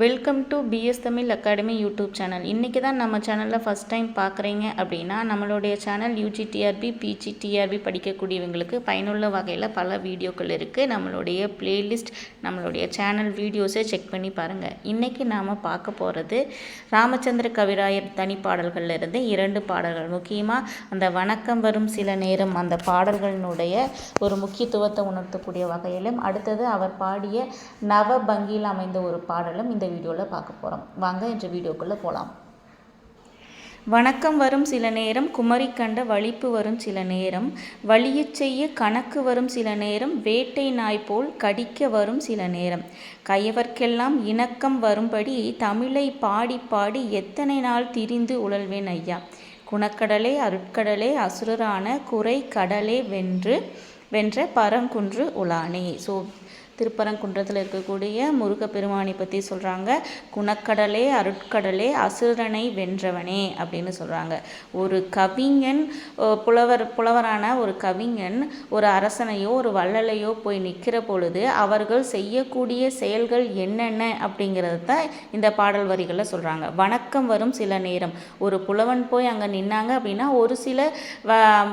Welcome to PS Tamil academy YouTube channel இன்றைக்கி தான் நம்ம சேனலில் ஃபஸ்ட் டைம் பார்க்குறீங்க அப்படின்னா நம்மளுடைய சேனல் யூஜிடிஆர்பி பிஜிடிஆர்பி படிக்கக்கூடியவங்களுக்கு பயனுள்ள வகையில் பல வீடியோக்கள் இருக்குது நம்மளுடைய பிளேலிஸ்ட் நம்மளுடைய சேனல் வீடியோஸை செக் பண்ணி பாருங்கள் இன்றைக்கி நாம் பார்க்க போகிறது ராமச்சந்திர கவிராயர் தனிப்பாடல்கள்லேருந்து இரண்டு பாடல்கள். முக்கியமாக அந்த வணக்கம் வரும் சில நேரம் அந்த பாடல்களினுடைய ஒரு முக்கியத்துவத்தை உணர்த்தக்கூடிய வகையிலும் அடுத்தது அவர் பாடிய நவபங்கியில் அமைந்த ஒரு பாடலும் இந்த வீடியோவில் பார்க்க போகிறோம் வாங்க என்ற வீடியோக்குள்ளே போகலாம் வணக்கம் வரும் சில நேரம் குமரி கண்ட வலிப்பு வரும் சில நேரம் வலியச் செய்ய கணக்கு வரும் சில நேரம் வேட்டை நாய் போல் கடிக்க வரும் சில நேரம். கையவர்க்கெல்லாம் இணக்கம் வரும்படி தமிழை பாடி பாடி எத்தனை நாள் திரிந்து உழல்வேன் ஐயா? குணக்கடலே அருட்கடலே அசுரரான குறை கடலே வென்று வென்ற பரங்குன்று உலானே. ஸோ திருப்பரங்குன்றத்தில் இருக்கக்கூடிய முருகப்பெருமானை பற்றி சொல்கிறாங்க குணக்கடலே அருட்கடலே அசுரனை வென்றவனே அப்படின்னு சொல்கிறாங்க ஒரு கவிஞன் புலவர் புலவரான ஒரு கவிஞன் ஒரு அரசனையோ ஒரு வள்ளலையோ போய் நிற்கிற பொழுது அவர்கள் செய்யக்கூடிய செயல்கள் என்னென்ன அப்படிங்கிறது தான் இந்த பாடல் வரிகளில் சொல்கிறாங்க வணக்கம் வரும் சில நேரம். ஒரு புலவன் போய் அங்கே நின்னாங்க அப்படின்னா ஒரு சில வ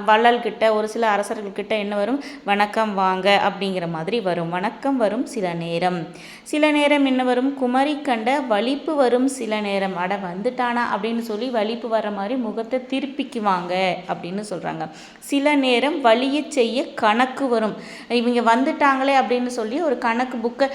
வள்ளல்கிட்ட ஒரு சில அரசர்கள்கிட்ட என்ன வரும்? வணக்கம் வாங்க அப்படிங்கிற மாதிரி வரும். வணக்கம் வரும் சில நேரம். சில நேரம் என்ன வரும்? குமரி கண்ட வலிப்பு வரும் சில நேரம். அட வந்துட்டானா அப்படின்னு சொல்லி வலிப்பு வர மாதிரி முகத்தை திருப்பிக்குவாங்க அப்படின்னு சொல்கிறாங்க சில நேரம் வலியை செய்ய கணக்கு வரும். இவங்க வந்துட்டாங்களே அப்படின்னு சொல்லி ஒரு கணக்கு புக்கை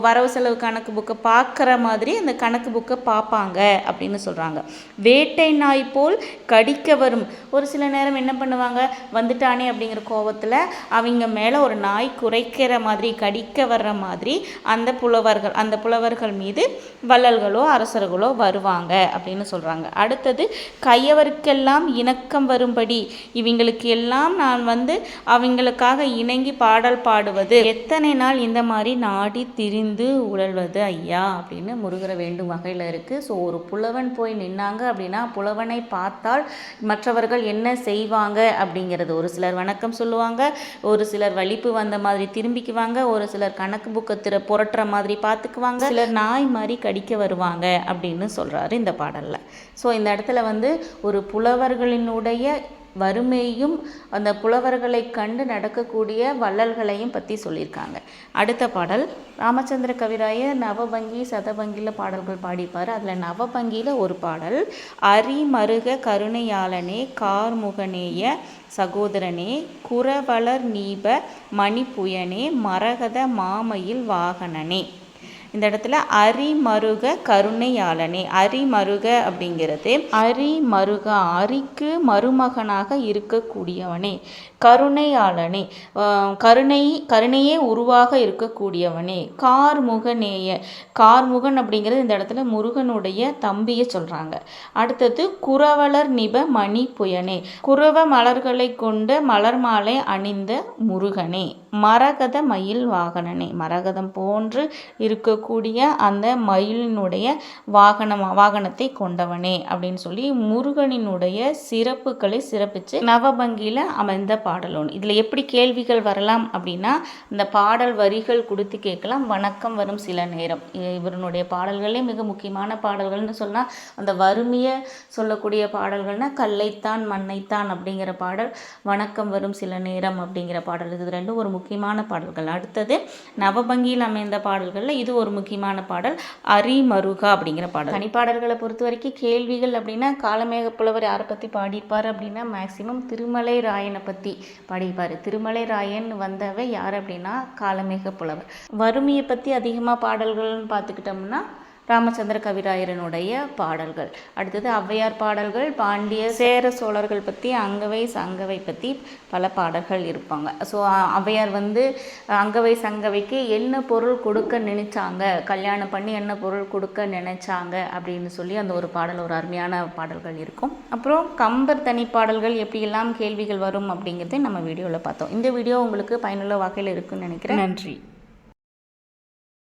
வரவு செலவு கணக்கு புக்கை பார்க்குற மாதிரி அந்த கணக்கு புக்கை பார்ப்பாங்க அப்படின்னு சொல்கிறாங்க வேட்டை நாய் போல் கடிக்க வரும். ஒரு சில நேரம் என்ன பண்ணுவாங்க? வந்துட்டானே அப்படிங்கிற கோபத்தில் அவங்க மேலே ஒரு நாய் குறைக்கிற மாதிரி கடி கடிக்க வர்ற மாதிரி அந்த புலவர்கள் அந்த புலவர்கள் மீது வள்ளல்களோ அரசர்களோ வருவாங்க அப்படின்னு சொல்கிறாங்க அடுத்தது கையவருக்கெல்லாம் இணக்கம் வரும்படி இவங்களுக்கு எல்லாம் நான் வந்து அவங்களுக்காக இணங்கி பாடல் பாடுவது. எத்தனை நாள் இந்த மாதிரி நாடி திரிந்து உழல்வது ஐயா அப்படின்னு முருகரை வேண்டும் வகையில் இருக்குது ஸோ ஒரு புலவன் போய் நின்னாங்க அப்படின்னா புலவனை பார்த்தால் மற்றவர்கள் என்ன செய்வாங்க அப்படிங்கிறது ஒரு சிலர் வணக்கம் சொல்லுவாங்க ஒரு சிலர் வலிப்பு வந்த மாதிரி திரும்பிக்குவாங்க ஒரு சிலர் கணக்கு புக்கை திற புரட்டுற மாதிரி பார்த்துக்குவாங்க சிலர் நாய் மாதிரி கடிக்க வருவாங்க அப்படின்னு சொல்கிறாரு இந்த பாடலில். ஸோ இந்த இடத்துல வந்து ஒரு புலவர்களினுடைய வறுமையும் அந்த புலவர்களை கண்டு நடக்கக்கூடிய வள்ளல்களையும் பற்றி சொல்லியிருக்காங்க. அடுத்த பாடல் ராமச்சந்திர கவிராய நவபங்கி சதபங்கியில் பாடல்கள் பாடிப்பார். அதில் நவபங்கியில் ஒரு பாடல் அரிமருக கருணையாளனே கார்முகனேய சகோதரனே குரவளர் நீப மணிப்புயனே மரகத மாமையில் வாகனனே இந்த இடத்துல அரிமருக கருணையாளனே. அரிமருக அப்படிங்கிறது அரிமருக அரிக்கு மருமகனாக இருக்கக்கூடியவனே. கருணையாளனே. கருணை கருணையே உருவாக இருக்கக்கூடியவனே. கார்முகனேய கார்முகன் அப்படிங்கிறது இந்த இடத்துல முருகனுடைய தம்பியை சொல்கிறாங்க அடுத்தது குரவலர் நிப மணி புயனே குரவ மலர்களை கொண்ட மலர் மாலை அணிந்த முருகனே. மரகத மயில் வாகனனே. மரகதம் போன்று இருக்க இருக்கக்கூடிய அந்த மயிலினுடைய வாகனம் வாகனத்தை கொண்டவனே அப்படின்னு சொல்லி முருகனினுடைய சிறப்புகளை சிறப்பித்து நவபங்கியில் அமைந்த பாடல் ஒன்று இதில் எப்படி கேள்விகள் வரலாம் அப்படின்னா இந்த பாடல் வரிகள் கொடுத்து கேட்கலாம். வணக்கம் வரும் சில நேரம். இவருடைய பாடல்களே மிக முக்கியமான பாடல்கள்னு சொன்னால் அந்த வறுமையை சொல்லக்கூடிய பாடல்கள்னால் கல்லைத்தான் மண்ணைத்தான் அப்படிங்கிற பாடல் வணக்கம் வரும் சில நேரம் அப்படிங்கிற பாடல். இது ரெண்டும் ஒரு முக்கியமான பாடல்கள். அடுத்தது நவபங்கியில் அமைந்த பாடல்களில் இது ஒரு முக்கியமான பாடல் அரிமருகா அப்படிங்கிற பாடல். தனிப்பாடல்களை பொறுத்த வரைக்கும் கேள்விகள் அப்படின்னா காலமேக புலவர் யாரை பற்றி பாடியிருப்பார் அப்படின்னா மேக்சிமம் திருமலை ராயனை பற்றி பாடியிருப்பார். திருமலை ராயன் வந்தவை யார் அப்படின்னா காலமேக புலவர். வறுமையை பற்றி அதிகமாக பாடல்கள்னு பார்த்துக்கிட்டோம்னா ராமச்சந்திர கவிராயரனுடைய பாடல்கள். அடுத்தது ஔவையார் பாடல்கள் பாண்டிய சேர சோழர்கள் பற்றி அங்கவை சங்கவை பற்றி பல பாடல்கள் இருப்பாங்க. ஸோ ஔவையார் வந்து அங்கவை சங்கவைக்கு என்ன பொருள் கொடுக்க நினைச்சாங்க? கல்யாணம் பண்ணி என்ன பொருள் கொடுக்க நினைச்சாங்க? அப்படின்னு சொல்லி அந்த ஒரு பாடல் ஒரு அருமையான பாடல்கள் இருக்கும். அப்புறம் கம்பர் தனி பாடல்கள் எப்படியெல்லாம் கேள்விகள் வரும் அப்படிங்கிறத நம்ம வீடியோவில் பார்த்தோம். இந்த வீடியோ உங்களுக்கு பயனுள்ள வகையில் இருக்குன்னு நினைக்கிறேன். நன்றி.